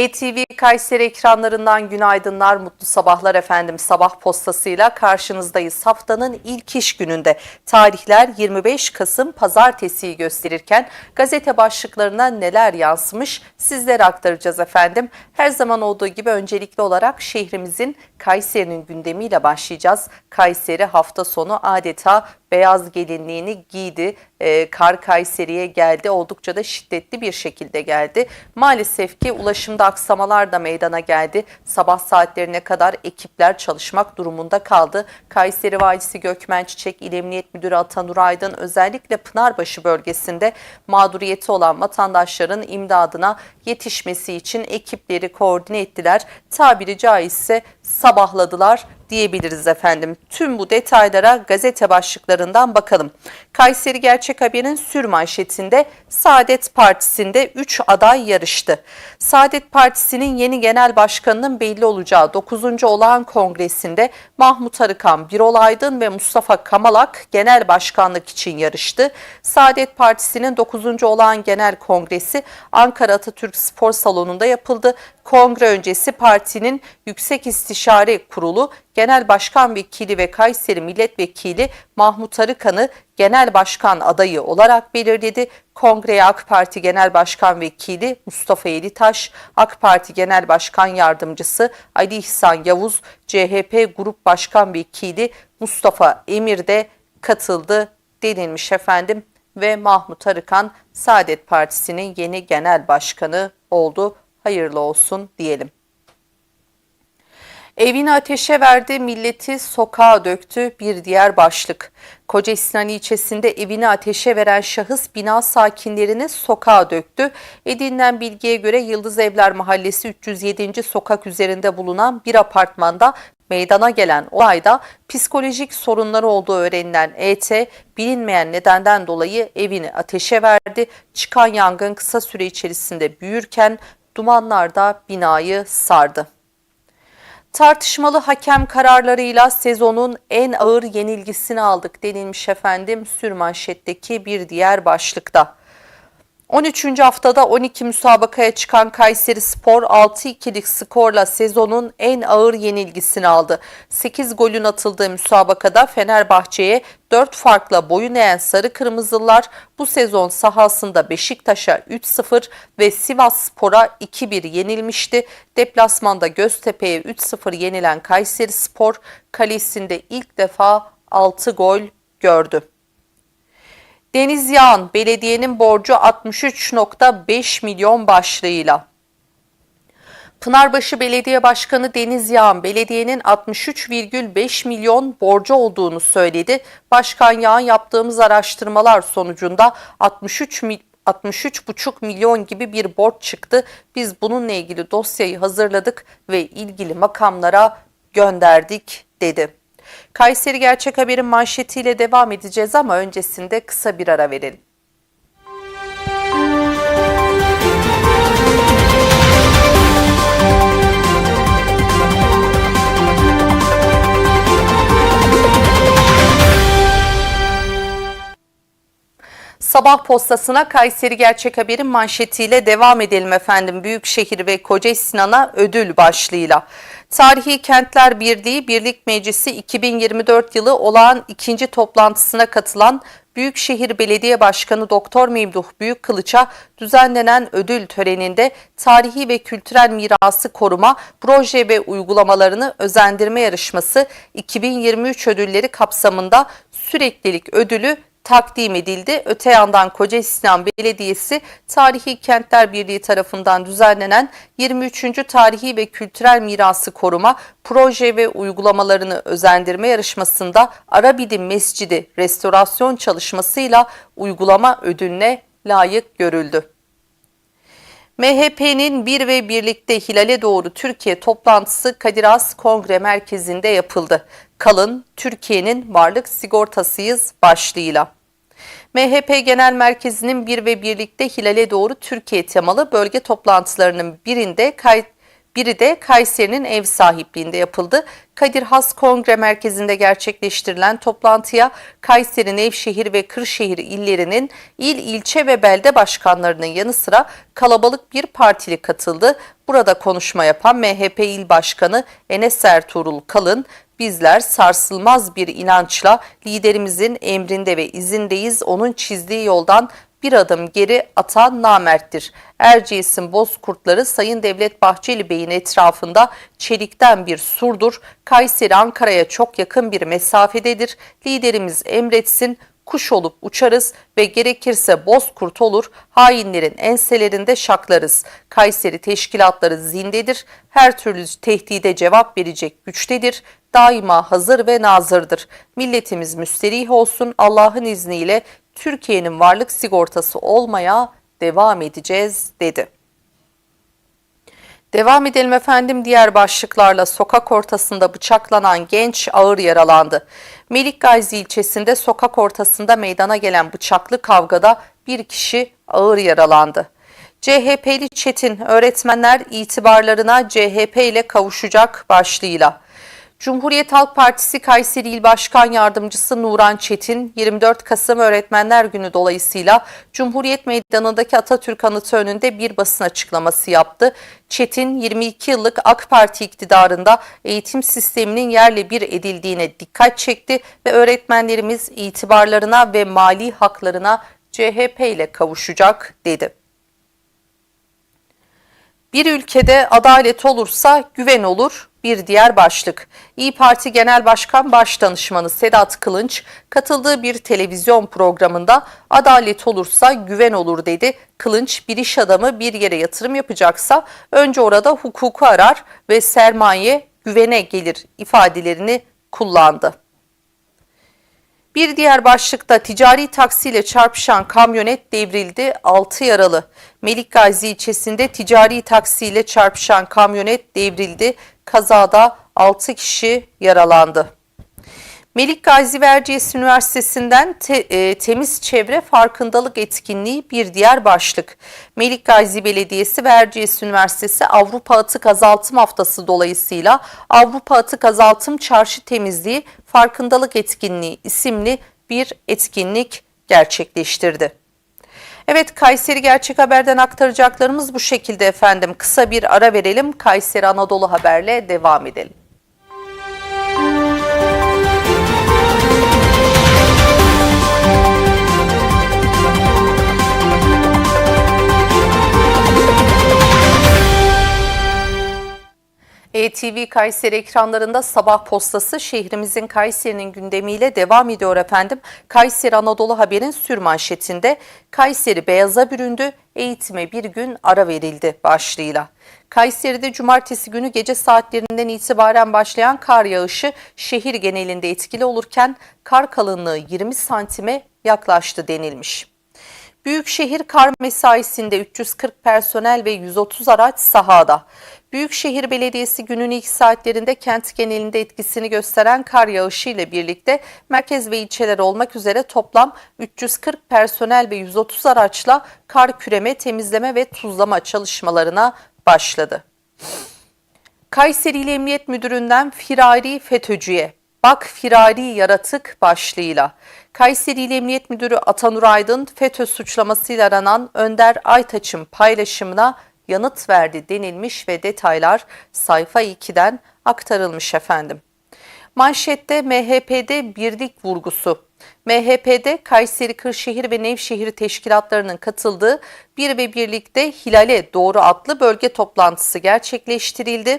ETV Kayseri ekranlarından günaydınlar, mutlu sabahlar efendim. Sabah postasıyla karşınızdayız. Haftanın ilk iş gününde tarihler 25 Kasım pazartesiyi gösterirken gazete başlıklarına neler yansımış sizlere aktaracağız efendim. Her zaman olduğu gibi öncelikli olarak şehrimizin Kayseri'nin gündemiyle başlayacağız. Kayseri hafta sonu adeta beyaz gelinliğini giydi. Ee, kar Kayseri'ye geldi. Oldukça da şiddetli bir şekilde geldi. Maalesef ki ulaşımda aksamalar da meydana geldi. Sabah saatlerine kadar ekipler çalışmak durumunda kaldı. Kayseri Valisi Gökmen Çiçek, İl Emniyet Müdürü Atanur Aydın özellikle Pınarbaşı bölgesinde mağduriyeti olan vatandaşların imdadına yetişmesi için ekipleri koordine ettiler. Tabiri caizse sabahladılar diyebiliriz efendim. Tüm bu detaylara gazete başlıklarından bakalım. Kayseri Gerçek Haber'in sür manşetinde Saadet Partisi'nde 3 aday yarıştı. Saadet Partisi'nin yeni genel başkanının belli olacağı 9. olağan kongresinde Mahmut Arıkan, Birol Aydın ve Mustafa Kamalak genel başkanlık için yarıştı. Saadet Partisi'nin 9. olağan genel kongresi Ankara Atatürk Spor Salonu'nda yapıldı. Kongre öncesi partinin Yüksek İstişare Kurulu Genel Başkan Vekili ve Kayseri Milletvekili Mahmut Arıkan'ı genel başkan adayı olarak belirledi. Kongreye AK Parti Genel Başkan Vekili Mustafa Elitaş, AK Parti Genel Başkan Yardımcısı Ali İhsan Yavuz, CHP Grup Başkan Vekili Mustafa Emir de katıldı denilmiş efendim ve Mahmut Arıkan Saadet Partisi'nin yeni genel başkanı oldu. Hayırlı olsun diyelim. Evini ateşe verdi, milleti sokağa döktü bir diğer başlık. Koca İsnan ilçesinde evini ateşe veren şahıs bina sakinlerini sokağa döktü. Edinilen bilgiye göre Yıldız Evler Mahallesi 307. sokak üzerinde bulunan bir apartmanda meydana gelen olayda psikolojik sorunları olduğu öğrenilen ET bilinmeyen nedenden dolayı evini ateşe verdi. Çıkan yangın kısa süre içerisinde büyürken dumanlar da binayı sardı. Tartışmalı hakem kararlarıyla sezonun en ağır yenilgisini aldık denilmiş efendim sürmanşetteki bir diğer başlıkta. 13. haftada 12 müsabakaya çıkan Kayseri Spor 6-2'lik skorla sezonun en ağır yenilgisini aldı. 8 golün atıldığı müsabakada Fenerbahçe'ye 4 farkla boyun eğen Sarı Kırmızılar bu sezon sahasında Beşiktaş'a 3-0 ve Sivas Spor'a 2-1 yenilmişti. Deplasmanda Göztepe'ye 3-0 yenilen Kayseri Spor kalesinde ilk defa 6 gol gördü. Deniz Yağan belediyenin borcu 63.5 milyon başlığıyla. Pınarbaşı Belediye Başkanı Deniz Yağan belediyenin 63,5 milyon borcu olduğunu söyledi. Başkan Yağan yaptığımız araştırmalar sonucunda 63 milyon 63,5 milyon gibi bir borç çıktı. Biz bununla ilgili dosyayı hazırladık ve ilgili makamlara gönderdik dedi. Kayseri Gerçek Haber'in manşetiyle devam edeceğiz ama öncesinde kısa bir ara verelim. Sabah postasına Kayseri Gerçek Haber'in manşetiyle devam edelim efendim. Büyükşehir ve Koca Sinan'a ödül başlığıyla. Tarihi Kentler Birliği Birlik Meclisi 2024 yılı olağan ikinci toplantısına katılan Büyükşehir Belediye Başkanı Doktor Memduh Büyükkılıç'a düzenlenen ödül töreninde tarihi ve kültürel mirası koruma, proje ve uygulamalarını özendirme yarışması 2023 ödülleri kapsamında süreklilik ödülü takdim edildi. Öte yandan Koca Sinan Belediyesi Tarihi Kentler Birliği tarafından düzenlenen 23. Tarihi ve Kültürel Mirası Koruma Proje ve Uygulamalarını Özendirme yarışmasında Arabidim Mescidi restorasyon çalışmasıyla uygulama ödülüne layık görüldü. MHP'nin bir ve birlikte Hilal'e doğru Türkiye toplantısı Kadir Has Kongre Merkezi'nde yapıldı. Kalın Türkiye'nin varlık sigortasıyız başlığıyla. MHP Genel Merkezi'nin bir ve birlikte Hilal'e doğru Türkiye temalı bölge toplantılarının birinde kay Biri de Kayseri'nin ev sahipliğinde yapıldı. Kadir Has Kongre Merkezi'nde gerçekleştirilen toplantıya Kayseri, Nevşehir ve Kırşehir illerinin il, ilçe ve belde başkanlarının yanı sıra kalabalık bir partili katıldı. Burada konuşma yapan MHP İl Başkanı Enes Ertuğrul Kalın, bizler sarsılmaz bir inançla liderimizin emrinde ve izindeyiz, onun çizdiği yoldan bir adım geri atan namerttir. Erciyes'in bozkurtları Sayın Devlet Bahçeli Bey'in etrafında çelikten bir surdur. Kayseri Ankara'ya çok yakın bir mesafededir. Liderimiz emretsin, kuş olup uçarız ve gerekirse bozkurt olur, hainlerin enselerinde şaklarız. Kayseri teşkilatları zindedir, her türlü tehdide cevap verecek güçtedir, daima hazır ve nazırdır. Milletimiz müsterih olsun, Allah'ın izniyle Türkiye'nin varlık sigortası olmaya devam edeceğiz dedi. Devam edelim efendim diğer başlıklarla sokak ortasında bıçaklanan genç ağır yaralandı. Melik Gazi ilçesinde sokak ortasında meydana gelen bıçaklı kavgada bir kişi ağır yaralandı. CHP'li Çetin öğretmenler itibarlarına CHP ile kavuşacak başlığıyla. Cumhuriyet Halk Partisi Kayseri İl Başkan Yardımcısı Nuran Çetin 24 Kasım Öğretmenler Günü dolayısıyla Cumhuriyet Meydanı'ndaki Atatürk Anıtı önünde bir basın açıklaması yaptı. Çetin 22 yıllık AK Parti iktidarında eğitim sisteminin yerle bir edildiğine dikkat çekti ve öğretmenlerimiz itibarlarına ve mali haklarına CHP ile kavuşacak dedi. Bir ülkede adalet olursa güven olur, bir diğer başlık. İyi Parti Genel Başkan Başdanışmanı Sedat Kılınç katıldığı bir televizyon programında adalet olursa güven olur dedi. Kılınç bir iş adamı bir yere yatırım yapacaksa önce orada hukuku arar ve sermaye güvene gelir ifadelerini kullandı. Bir diğer başlıkta ticari taksiyle çarpışan kamyonet devrildi, 6 yaralı. Melik Gazi ilçesinde ticari taksiyle çarpışan kamyonet devrildi, kazada 6 kişi yaralandı. Melik Gazi Verciyes Üniversitesi'nden te, e, temiz çevre farkındalık etkinliği bir diğer başlık. Melik Gazi Belediyesi Verciyes Üniversitesi Avrupa Atık Azaltım Haftası dolayısıyla Avrupa Atık Azaltım Çarşı Temizliği Farkındalık Etkinliği isimli bir etkinlik gerçekleştirdi. Evet Kayseri Gerçek Haber'den aktaracaklarımız bu şekilde efendim. Kısa bir ara verelim. Kayseri Anadolu Haber'le devam edelim. ETV Kayseri ekranlarında sabah postası şehrimizin Kayseri'nin gündemiyle devam ediyor efendim. Kayseri Anadolu Haber'in sürmanşetinde Kayseri beyaza büründü, eğitime bir gün ara verildi başlığıyla. Kayseri'de cumartesi günü gece saatlerinden itibaren başlayan kar yağışı şehir genelinde etkili olurken kar kalınlığı 20 santime yaklaştı denilmiş. Büyükşehir kar mesaisinde 340 personel ve 130 araç sahada. Büyükşehir Belediyesi günün ilk saatlerinde kent genelinde etkisini gösteren kar yağışı ile birlikte merkez ve ilçeler olmak üzere toplam 340 personel ve 130 araçla kar küreme, temizleme ve tuzlama çalışmalarına başladı. Kayseri İl Emniyet Müdürü'nden firari FETÖ'cüye Bak firari yaratık başlığıyla Kayseri İl Emniyet Müdürü Atanur Aydın FETÖ suçlamasıyla aranan Önder Aytaç'ın paylaşımına yanıt verdi denilmiş ve detaylar sayfa 2'den aktarılmış efendim. Manşette MHP'de birlik vurgusu. MHP'de Kayseri, Kırşehir ve Nevşehir teşkilatlarının katıldığı Bir ve Birlikte Hilale Doğru adlı bölge toplantısı gerçekleştirildi.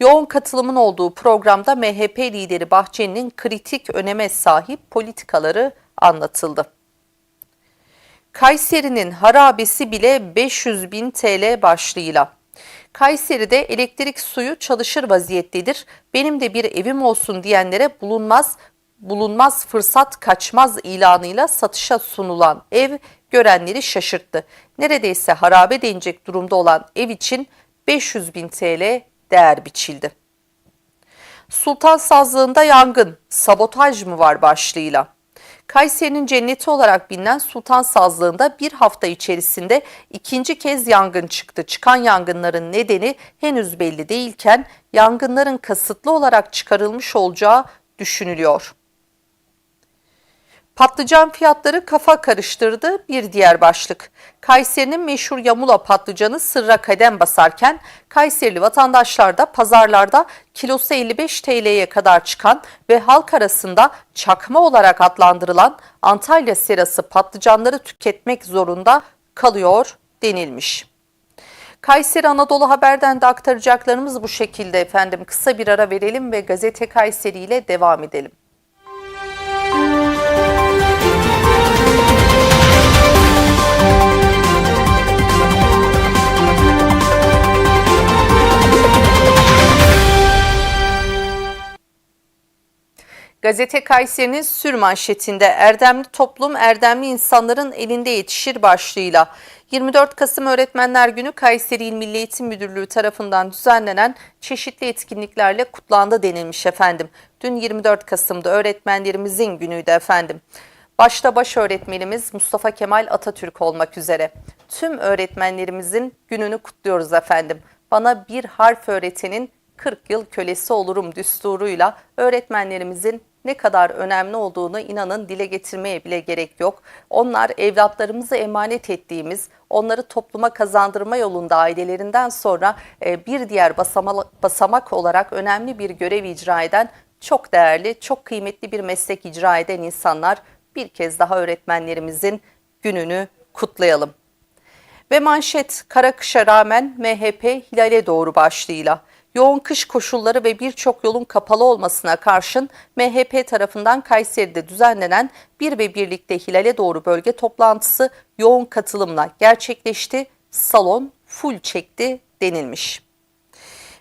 Yoğun katılımın olduğu programda MHP lideri Bahçeli'nin kritik öneme sahip politikaları anlatıldı. Kayseri'nin harabesi bile 500 bin TL başlığıyla. Kayseri'de elektrik suyu çalışır vaziyettedir. Benim de bir evim olsun diyenlere bulunmaz bulunmaz fırsat kaçmaz ilanıyla satışa sunulan ev görenleri şaşırttı. Neredeyse harabe denecek durumda olan ev için 500 bin TL değer biçildi. Sultan Sazlığı'nda yangın, sabotaj mı var başlığıyla. Kayseri'nin cenneti olarak bilinen Sultan Sazlığı'nda bir hafta içerisinde ikinci kez yangın çıktı. Çıkan yangınların nedeni henüz belli değilken yangınların kasıtlı olarak çıkarılmış olacağı düşünülüyor. Patlıcan fiyatları kafa karıştırdı bir diğer başlık. Kayseri'nin meşhur yamula patlıcanı sırra kadem basarken Kayserili vatandaşlar da pazarlarda kilosu 55 TL'ye kadar çıkan ve halk arasında çakma olarak adlandırılan Antalya serası patlıcanları tüketmek zorunda kalıyor denilmiş. Kayseri Anadolu Haber'den de aktaracaklarımız bu şekilde efendim. Kısa bir ara verelim ve Gazete Kayseri ile devam edelim. Gazete Kayseri'nin sür manşetinde Erdemli toplum erdemli insanların elinde yetişir başlığıyla 24 Kasım Öğretmenler Günü Kayseri İl Milli Eğitim Müdürlüğü tarafından düzenlenen çeşitli etkinliklerle kutlandı denilmiş efendim. Dün 24 Kasım'da öğretmenlerimizin günüydü efendim. Başta baş öğretmenimiz Mustafa Kemal Atatürk olmak üzere tüm öğretmenlerimizin gününü kutluyoruz efendim. Bana bir harf öğretenin 40 yıl kölesi olurum düsturuyla öğretmenlerimizin ne kadar önemli olduğunu inanın dile getirmeye bile gerek yok. Onlar evlatlarımızı emanet ettiğimiz, onları topluma kazandırma yolunda ailelerinden sonra e, bir diğer basamak, olarak önemli bir görev icra eden çok değerli, çok kıymetli bir meslek icra eden insanlar. Bir kez daha öğretmenlerimizin gününü kutlayalım. Ve manşet kara kışa rağmen MHP hilale doğru başlığıyla. Yoğun kış koşulları ve birçok yolun kapalı olmasına karşın MHP tarafından Kayseri'de düzenlenen bir ve birlikte Hilal'e doğru bölge toplantısı yoğun katılımla gerçekleşti. Salon full çekti denilmiş.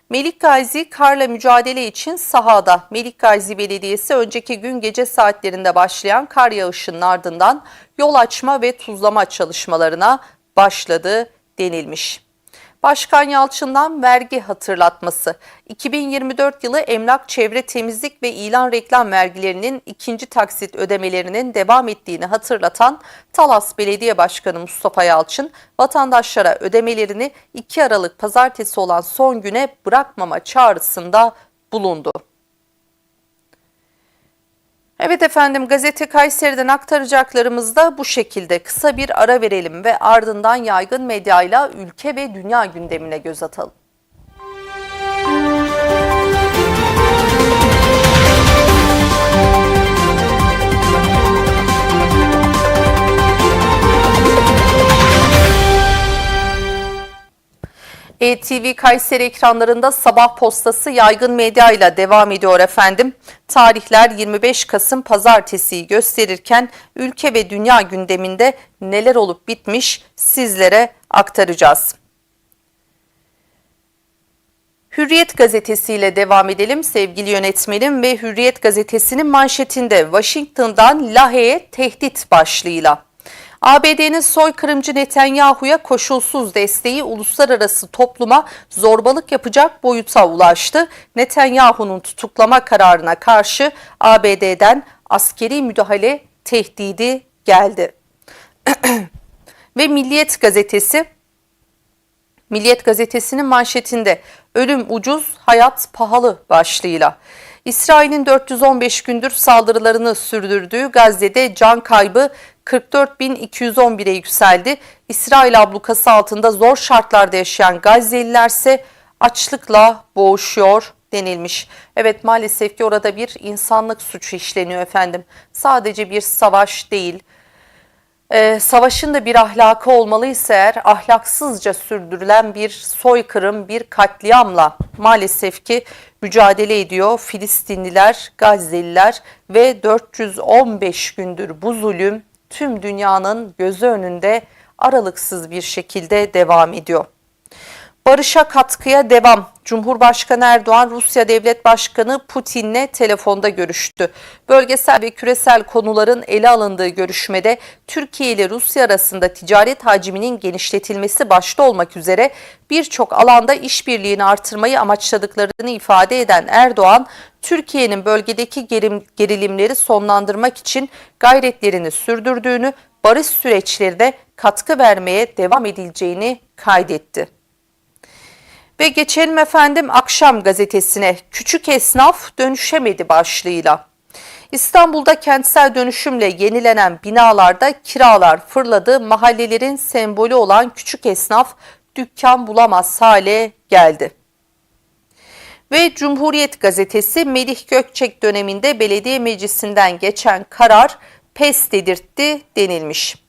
Melik Gazi karla mücadele için sahada. Melik Gazi Belediyesi önceki gün gece saatlerinde başlayan kar yağışının ardından yol açma ve tuzlama çalışmalarına başladı denilmiş. Başkan Yalçın'dan vergi hatırlatması. 2024 yılı emlak, çevre, temizlik ve ilan reklam vergilerinin ikinci taksit ödemelerinin devam ettiğini hatırlatan Talas Belediye Başkanı Mustafa Yalçın, vatandaşlara ödemelerini 2 Aralık pazartesi olan son güne bırakmama çağrısında bulundu. Evet efendim gazete Kayseri'den aktaracaklarımız da bu şekilde. Kısa bir ara verelim ve ardından yaygın medyayla ülke ve dünya gündemine göz atalım. ETV Kayseri ekranlarında sabah postası yaygın medyayla devam ediyor efendim. Tarihler 25 Kasım pazartesiyi gösterirken ülke ve dünya gündeminde neler olup bitmiş sizlere aktaracağız. Hürriyet gazetesiyle devam edelim sevgili yönetmenim ve Hürriyet gazetesinin manşetinde Washington'dan Lahey'e tehdit başlığıyla. ABD'nin soykırımcı Netanyahu'ya koşulsuz desteği uluslararası topluma zorbalık yapacak boyuta ulaştı. Netanyahu'nun tutuklama kararına karşı ABD'den askeri müdahale tehdidi geldi. Ve Milliyet gazetesi Milliyet gazetesinin manşetinde ölüm ucuz, hayat pahalı başlığıyla. İsrail'in 415 gündür saldırılarını sürdürdüğü Gazze'de can kaybı 44.211'e yükseldi. İsrail ablukası altında zor şartlarda yaşayan Gazze'liler ise açlıkla boğuşuyor denilmiş. Evet maalesef ki orada bir insanlık suçu işleniyor efendim. Sadece bir savaş değil. Ee, savaşın da bir ahlakı olmalıysa eğer ahlaksızca sürdürülen bir soykırım, bir katliamla maalesef ki mücadele ediyor Filistinliler, Gazze'liler ve 415 gündür bu zulüm tüm dünyanın gözü önünde aralıksız bir şekilde devam ediyor. Barışa katkıya devam. Cumhurbaşkanı Erdoğan Rusya Devlet Başkanı Putin'le telefonda görüştü. Bölgesel ve küresel konuların ele alındığı görüşmede Türkiye ile Rusya arasında ticaret hacminin genişletilmesi başta olmak üzere birçok alanda işbirliğini artırmayı amaçladıklarını ifade eden Erdoğan, Türkiye'nin bölgedeki gerilimleri sonlandırmak için gayretlerini sürdürdüğünü, barış süreçlerine katkı vermeye devam edileceğini kaydetti. Ve geçelim efendim Akşam gazetesine. Küçük esnaf dönüşemedi başlığıyla. İstanbul'da kentsel dönüşümle yenilenen binalarda kiralar fırladı. Mahallelerin sembolü olan küçük esnaf dükkan bulamaz hale geldi. Ve Cumhuriyet gazetesi Melih Gökçek döneminde belediye meclisinden geçen karar pes dedirtti denilmiş.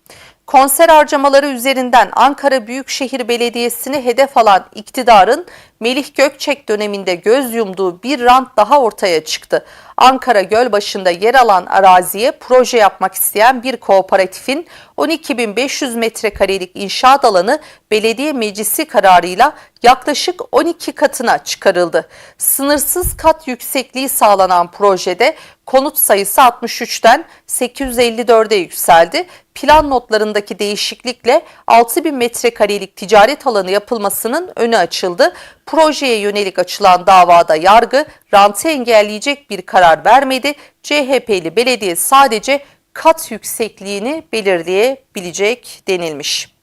Konser harcamaları üzerinden Ankara Büyükşehir Belediyesi'ni hedef alan iktidarın Melih Gökçek döneminde göz yumduğu bir rant daha ortaya çıktı. Ankara Gölbaşı'nda yer alan araziye proje yapmak isteyen bir kooperatifin 12.500 metrekarelik inşaat alanı belediye meclisi kararıyla yaklaşık 12 katına çıkarıldı. Sınırsız kat yüksekliği sağlanan projede konut sayısı 63'ten 854'e yükseldi. Plan notlarındaki değişiklikle 6000 metrekarelik ticaret alanı yapılmasının önü açıldı. Projeye yönelik açılan davada yargı rantı engelleyecek bir karar vermedi. CHP'li belediye sadece kat yüksekliğini belirleyebilecek denilmiş.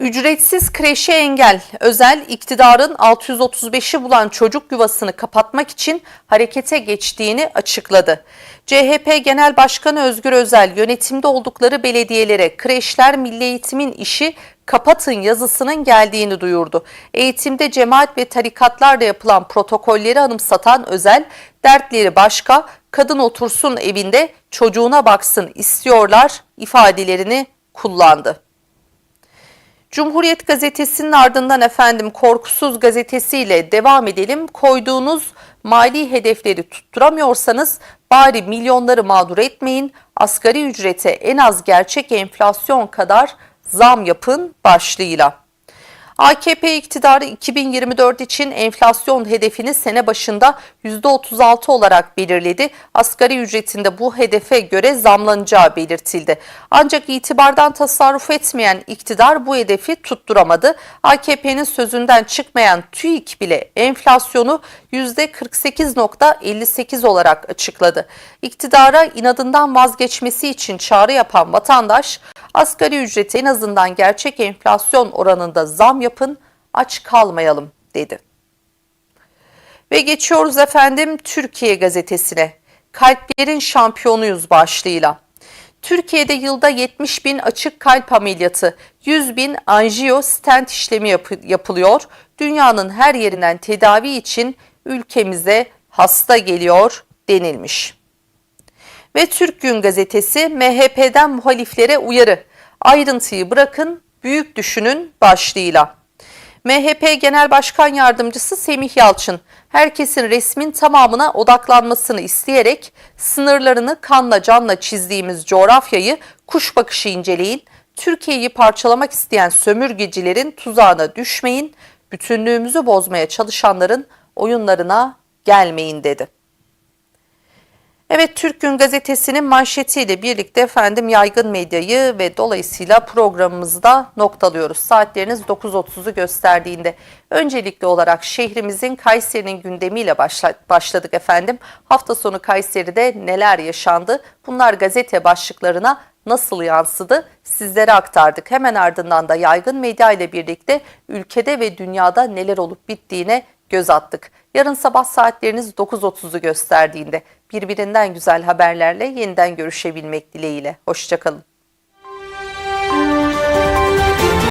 Ücretsiz kreşe engel, özel iktidarın 635'i bulan çocuk yuvasını kapatmak için harekete geçtiğini açıkladı. CHP Genel Başkanı Özgür Özel yönetimde oldukları belediyelere kreşler milli eğitimin işi kapatın yazısının geldiğini duyurdu. Eğitimde cemaat ve tarikatlarla yapılan protokolleri anımsatan Özel, dertleri başka, kadın otursun evinde çocuğuna baksın istiyorlar ifadelerini kullandı. Cumhuriyet gazetesinin ardından efendim Korkusuz gazetesiyle devam edelim. Koyduğunuz mali hedefleri tutturamıyorsanız bari milyonları mağdur etmeyin. Asgari ücrete en az gerçek enflasyon kadar zam yapın başlığıyla. AKP iktidarı 2024 için enflasyon hedefini sene başında %36 olarak belirledi. Asgari ücretinde bu hedefe göre zamlanacağı belirtildi. Ancak itibardan tasarruf etmeyen iktidar bu hedefi tutturamadı. AKP'nin sözünden çıkmayan TÜİK bile enflasyonu %48.58 olarak açıkladı. İktidara inadından vazgeçmesi için çağrı yapan vatandaş asgari ücreti en azından gerçek enflasyon oranında zam yapın, aç kalmayalım dedi. Ve geçiyoruz efendim Türkiye gazetesine. Kalplerin şampiyonuyuz başlığıyla. Türkiye'de yılda 70 bin açık kalp ameliyatı, 100 bin anjiyo stent işlemi yap yapılıyor. Dünyanın her yerinden tedavi için ülkemize hasta geliyor denilmiş. Ve Türk Gün Gazetesi MHP'den muhaliflere uyarı. Ayrıntıyı bırakın, büyük düşünün başlığıyla. MHP Genel Başkan Yardımcısı Semih Yalçın, herkesin resmin tamamına odaklanmasını isteyerek sınırlarını kanla canla çizdiğimiz coğrafyayı kuş bakışı inceleyin, Türkiye'yi parçalamak isteyen sömürgecilerin tuzağına düşmeyin, bütünlüğümüzü bozmaya çalışanların oyunlarına gelmeyin dedi. Evet Türk Gün Gazetesi'nin manşetiyle birlikte efendim yaygın medyayı ve dolayısıyla programımızda noktalıyoruz. Saatleriniz 9.30'u gösterdiğinde öncelikli olarak şehrimizin Kayseri'nin gündemiyle başladık efendim. Hafta sonu Kayseri'de neler yaşandı? Bunlar gazete başlıklarına nasıl yansıdı sizlere aktardık. Hemen ardından da yaygın medya ile birlikte ülkede ve dünyada neler olup bittiğine göz attık. Yarın sabah saatleriniz 9.30'u gösterdiğinde birbirinden güzel haberlerle yeniden görüşebilmek dileğiyle. Hoşçakalın.